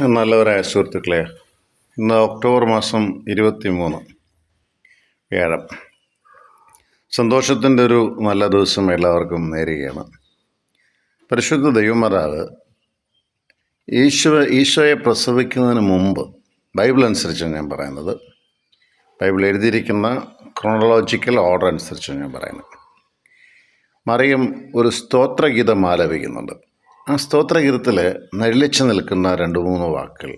നല്ലവരായ സുഹൃത്തുക്കളെ ഇന്ന് ഒക്ടോബർ മാസം ഇരുപത്തി മൂന്ന് വ്യാഴം. സന്തോഷത്തിന്റെ ഒരു നല്ല ദിവസം എല്ലാവർക്കും നേരുകയാണ്. പരിശുദ്ധ ദൈവമാതാവ് ഈശോ ഈശോയെ പ്രസവിക്കുന്നതിന് മുമ്പ് ബൈബിൾ അനുസരിച്ചാണ് ഞാൻ പറയുന്നത്. ബൈബിൾ എഴുതിയിരിക്കുന്ന ക്രോണോളജിക്കൽ ഓർഡർ അനുസരിച്ചാണ് ഞാൻ പറയുന്നത്. മറിയം ഒരു സ്തോത്രഗീതം ആലപിക്കുന്നുണ്ട്. ആ സ്തോത്രഗീതത്തിൽ നെളിച്ചു നിൽക്കുന്ന രണ്ട് മൂന്ന് വാക്കുകൾ.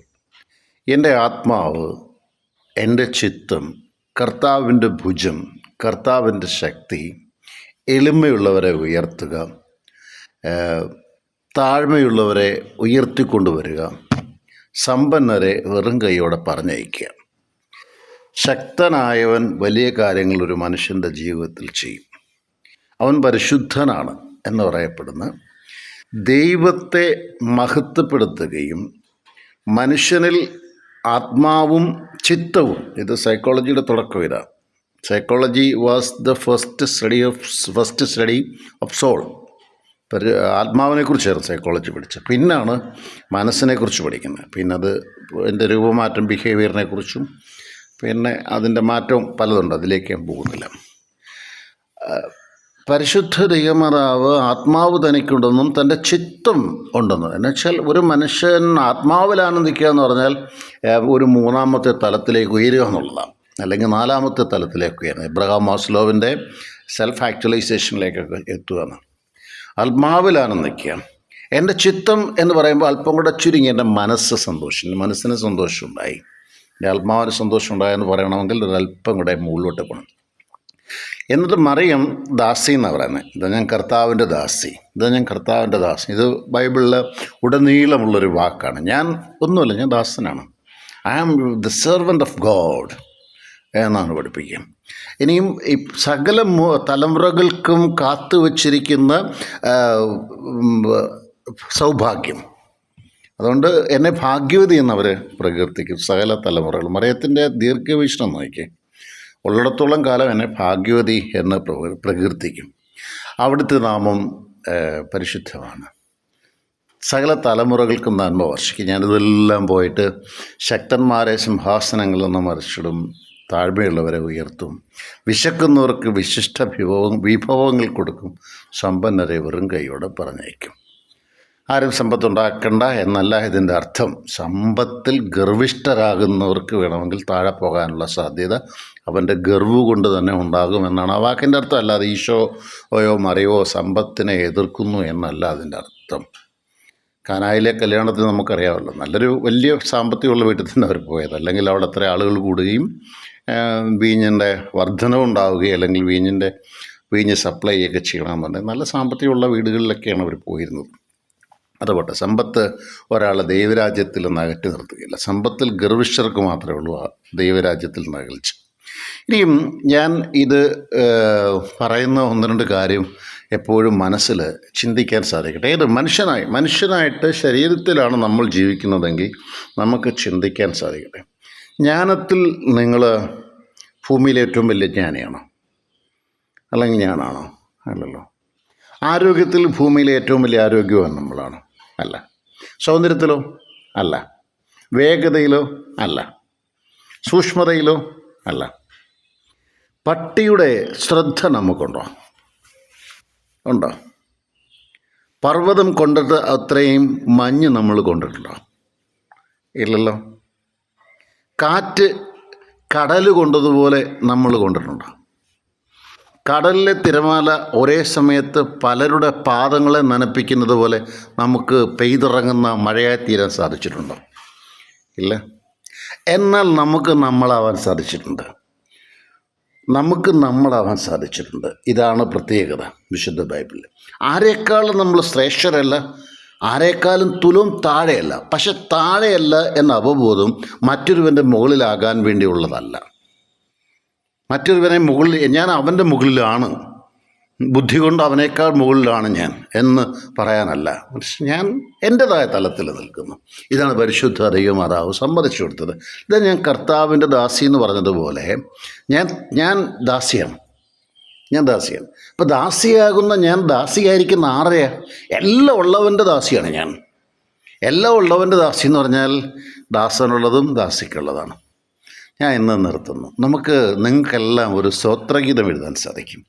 എന്റെ ആത്മാവ് എന്റെ ചിത്തം കർത്താവിന്റെ ഭുജം കർത്താവിന്റെ ശക്തി എളിമയുള്ളവരെ ഉയർത്തുക താഴ്മയുള്ളവരെ ഉയർത്തിക്കൊണ്ടുവരിക സമ്പന്നരെ വെറും കൈയോടെ പറഞ്ഞയക്കുക. ശക്തനായവൻ വലിയ കാര്യങ്ങൾ ഒരു മനുഷ്യന്റെ ജീവിതത്തിൽ ചെയ്യും. അവൻ പരിശുദ്ധനാണ് എന്ന് പറയപ്പെടുന്ന ദൈവത്തെ മഹത്വപ്പെടുത്തുകയും മനുഷ്യനിൽ ആത്മാവും ചിത്തവും ഇത് സൈക്കോളജിയുടെ തുടക്കം ഇതാണ് psychology was the first study of first study of soul പരി ആത്മാവിനെക്കുറിച്ചായിരുന്നു സൈക്കോളജി പഠിച്ചത്. പിന്നാണ് മനസ്സിനെക്കുറിച്ച് പഠിക്കുന്നത്. പിന്നെ അത് എന്റെ രൂപമാറ്റം ബിഹേവിയറിനെ കുറിച്ചും പിന്നെ അതിന്റെ മാറ്റവും പലതുണ്ട്. അതിലേക്ക് ഞാൻ പോകുന്നില്ല. പരിശുദ്ധ ദൈവമാതാവ് ആത്മാവ് തനിക്കുണ്ടെന്നും തന്റെ ചിത്തം ഉണ്ടെന്നും. എന്നുവെച്ചാൽ ഒരു മനുഷ്യൻ ആത്മാവിൽ ആനന്ദിക്കുക എന്ന് പറഞ്ഞാൽ ഒരു മൂന്നാമത്തെ തലത്തിലേക്ക് ഉയരുക എന്നുള്ളതാണ്. അല്ലെങ്കിൽ നാലാമത്തെ തലത്തിലേക്ക് ഉയരുന്നത് ഇബ്രഹാം മാസ്ലോവിന്റെ സെൽഫ് ആക്ച്വലൈസേഷനിലേക്കൊക്കെ എത്തുക എന്ന് ആത്മാവിൽ ആനന്ദിക്കുക. എന്റെ ചിത്തം എന്ന് പറയുമ്പോൾ അല്പം കൂടെ ചുരുങ്ങി എന്റെ മനസ്സ് സന്തോഷം മനസ്സിന് സന്തോഷമുണ്ടായി. എന്റെ ആത്മാവിന് സന്തോഷമുണ്ടായെന്ന് പറയണമെങ്കിൽ അല്പം കൂടെ മുകളിലോട്ട് പോകണം. എന്നിട്ട് മറിയം ദാസി എന്നാണ് പറയുന്നത് ഇതാ ഞാൻ കർത്താവിന്റെ ദാസി. ഇതാ ഞാൻ കർത്താവിന്റെ ദാസി. ഇത് ബൈബിളിൽ ഉടനീളമുള്ളൊരു വാക്കാണ്. ഞാൻ ഒന്നുമല്ല ഞാൻ ദാസനാണ്. I am the servant of God എന്നാണ് പഠിപ്പിക്കുക. ഇനിയും ഈ സകല തലമുറകൾക്കും കാത്തു വച്ചിരിക്കുന്ന സൗഭാഗ്യം. അതുകൊണ്ട് എന്നെ ഭാഗ്യവതി എന്നവർ പ്രകീർത്തിക്കും. സകല തലമുറകൾ മറിയത്തിന്റെ ദീർഘവീക്ഷണം നോക്കി ഉള്ളിടത്തോളം കാലം എന്നെ ഭാഗ്യവതി എന്ന് പ്ര- പ്രകീർത്തിക്കും. അവിടുത്തെ നാമം പരിശുദ്ധമാണ്. സകല തലമുറകൾക്കും നന്മ വർഷിക്കും. ഞാനിതെല്ലാം പോയിട്ട് ശക്തന്മാരെ സിംഹാസനങ്ങളിൽ നിന്ന് മറിച്ചിടും താഴ്മയുള്ളവരെ ഉയർത്തും വിശക്കുന്നവർക്ക് വിശിഷ്ട വിഭവം വിഭവങ്ങൾ കൊടുക്കും സമ്പന്നരെ വെറും കൈയോടെ പറഞ്ഞയക്കും. ആരും സമ്പത്തുണ്ടാക്കണ്ട എന്നല്ല ഇതിന്റെ അർത്ഥം. സമ്പത്തിൽ ഗർവിഷ്ഠരാകുന്നവർക്ക് വേണമെങ്കിൽ താഴെ പോകാനുള്ള സാധ്യത അവന്റെ ഗർവ് കൊണ്ട് തന്നെ ഉണ്ടാകുമെന്നാണ് ആ വാക്കിന്റെ അർത്ഥം അല്ലാതെ ഈശോയോ മറിയോ സമ്പത്തിനെ എതിർക്കുന്നു എന്നല്ല അതിന്റെ അർത്ഥം. കാനായിലെ കല്യാണത്തിന് നമുക്കറിയാമല്ലോ. നല്ലൊരു വലിയ സാമ്പത്തികമുള്ള വീട്ടിൽ തന്നെ അവർ പോയത്. അല്ലെങ്കിൽ അവിടെ അത്ര ആളുകൾ കൂടുകയും വീഞ്ഞിന്റെ വർധനവ് ഉണ്ടാവുകയും അല്ലെങ്കിൽ വീഞ്ഞിന്റെ വീഞ്ഞ് സപ്ലൈ ഒക്കെ ചെയ്യണമെന്നുണ്ടെങ്കിൽ നല്ല സാമ്പത്തികമുള്ള വീടുകളിലൊക്കെയാണ് അവർ പോയിരുന്നത്. അതുപോട്ടെ സമ്പത്ത് ഒരാളെ ദൈവരാജ്യത്തിൽ നിന്ന് അകറ്റി നിർത്തുകയില്ല. സമ്പത്തിൽ ഗർവിഷ്ഠർക്ക് മാത്രമേ ഉള്ളൂ ദൈവരാജ്യത്തിൽ നിന്ന് അകൽച്ച. ഇനിയും ഞാൻ ഇത് പറയുന്ന ഒന്ന് രണ്ട് കാര്യം എപ്പോഴും മനസ്സിൽ ചിന്തിക്കാൻ സാധിക്കട്ടെ. ഏത് മനുഷ്യനായി മനുഷ്യനായിട്ട് ശരീരത്തിലാണ് നമ്മൾ ജീവിക്കുന്നതെങ്കിൽ നമുക്ക് ചിന്തിക്കാൻ സാധിക്കട്ടെ. ജ്ഞാനത്തിൽ നിങ്ങൾ ഭൂമിയിലെ ഏറ്റവും വലിയ ജ്ഞാനിയാണോ? അല്ലെങ്കിൽ ഞാനാണോ? അല്ലല്ലോ. ആരോഗ്യത്തിൽ ഭൂമിയിലെ ഏറ്റവും വലിയ ആരോഗ്യമാണ് നമ്മളാണ്. അല്ല. സൗന്ദര്യത്തിലോ? അല്ല. വേഗതയിലോ? അല്ല. സൂക്ഷ്മതയിലോ? അല്ല. പട്ടിയുടെ ശ്രദ്ധ നമുക്കുണ്ടോ? ഉണ്ടോ? പർവതം കൊണ്ടിട്ട് അത്രയും മഞ്ഞ് നമ്മൾ കൊണ്ടിട്ടുണ്ടോ? ഇല്ലല്ലോ. കാറ്റ് കടൽ കൊണ്ടതുപോലെ നമ്മൾ കൊണ്ടിട്ടുണ്ടോ? കടലിലെ തിരമാല ഒരേ സമയത്ത് പലരുടെ പാദങ്ങളെ നനപ്പിക്കുന്നത് പോലെ നമുക്ക് പെയ്തിറങ്ങുന്ന മഴയായി തീരാൻ സാധിച്ചിട്ടുണ്ടോ? ഇല്ല. എന്നാൽ നമുക്ക് നമ്മളാവാൻ സാധിച്ചിട്ടുണ്ട്. നമുക്ക് നമ്മളാവാൻ സാധിച്ചിട്ടുണ്ട്. ഇതാണ് പ്രത്യേകത വിശുദ്ധ ബൈബിളിൽ ആരെക്കാളും നമ്മൾ ശ്രേഷ്ഠരല്ല ആരെക്കാളും തുലവും താഴെയല്ല. പക്ഷെ താഴെയല്ല എന്ന അവബോധം മറ്റൊരുവന്റെ മുകളിലാകാൻ വേണ്ടിയുള്ളതല്ല. മറ്റൊരുവനെ മുകളിൽ ഞാൻ അവന്റെ മുകളിലാണ്. ബുദ്ധി കൊണ്ട് അവനേക്കാൾ മുകളിലാണ് ഞാൻ എന്ന് പറയാനല്ല. ഞാൻ എന്റെതായ തലത്തിൽ നിൽക്കുന്നു. ഇതാണ് പരിശുദ്ധ ദൈവമാതാവ് സമ്മതിച്ചു കൊടുത്തത്. ഇത് ഞാൻ കർത്താവിന്റെ ദാസി എന്ന് പറഞ്ഞതുപോലെ ഞാൻ ഞാൻ ദാസിയാണ്. ഞാൻ ദാസിയാണ്. അപ്പോൾ ദാസിയാകുന്ന ഞാൻ ദാസിയായിരിക്കുന്ന ആരെയാ? എല്ലാം ഉള്ളവന്റെ ദാസിയാണ് ഞാൻ. എല്ലാം ഉള്ളവന്റെ ദാസി എന്ന് പറഞ്ഞാൽ ദാസനുള്ളതും ദാസിക്കുള്ളതാണ്. ഞാൻ ഇന്ന് നിർത്തുന്നു. നമുക്ക് നിങ്ങൾക്കെല്ലാം ഒരു സ്വത്രഗീതം എഴുതാൻ സാധിക്കും.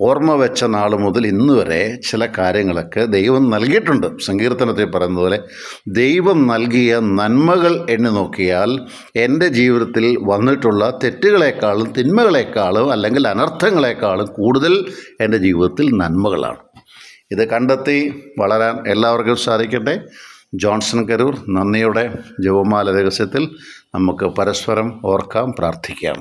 ഓർമ്മ വെച്ച നാൾ മുതൽ ഇന്ന് വരെ ചില കാര്യങ്ങളൊക്കെ ദൈവം നൽകിയിട്ടുണ്ട്. സങ്കീർത്തനത്തിൽ പറയുന്ന പോലെ ദൈവം നൽകിയ നന്മകൾ എണ്ണി നോക്കിയാൽ എന്റെ ജീവിതത്തിൽ വന്നിട്ടുള്ള തെറ്റുകളെക്കാളും തിന്മകളെക്കാളും അല്ലെങ്കിൽ അനർത്ഥങ്ങളെക്കാളും കൂടുതൽ എന്റെ ജീവിതത്തിൽ നന്മകളാണ്. ഇത് കണ്ടെത്തി വളരാൻ എല്ലാവർക്കും സാധിക്കട്ടെ. ജോൺസൺ കരൂർ നന്ദിയുടെ ജപമാല രഹസ്യത്തിൽ നമുക്ക് പരസ്പരം ഓർക്കാം പ്രാർത്ഥിക്കാം.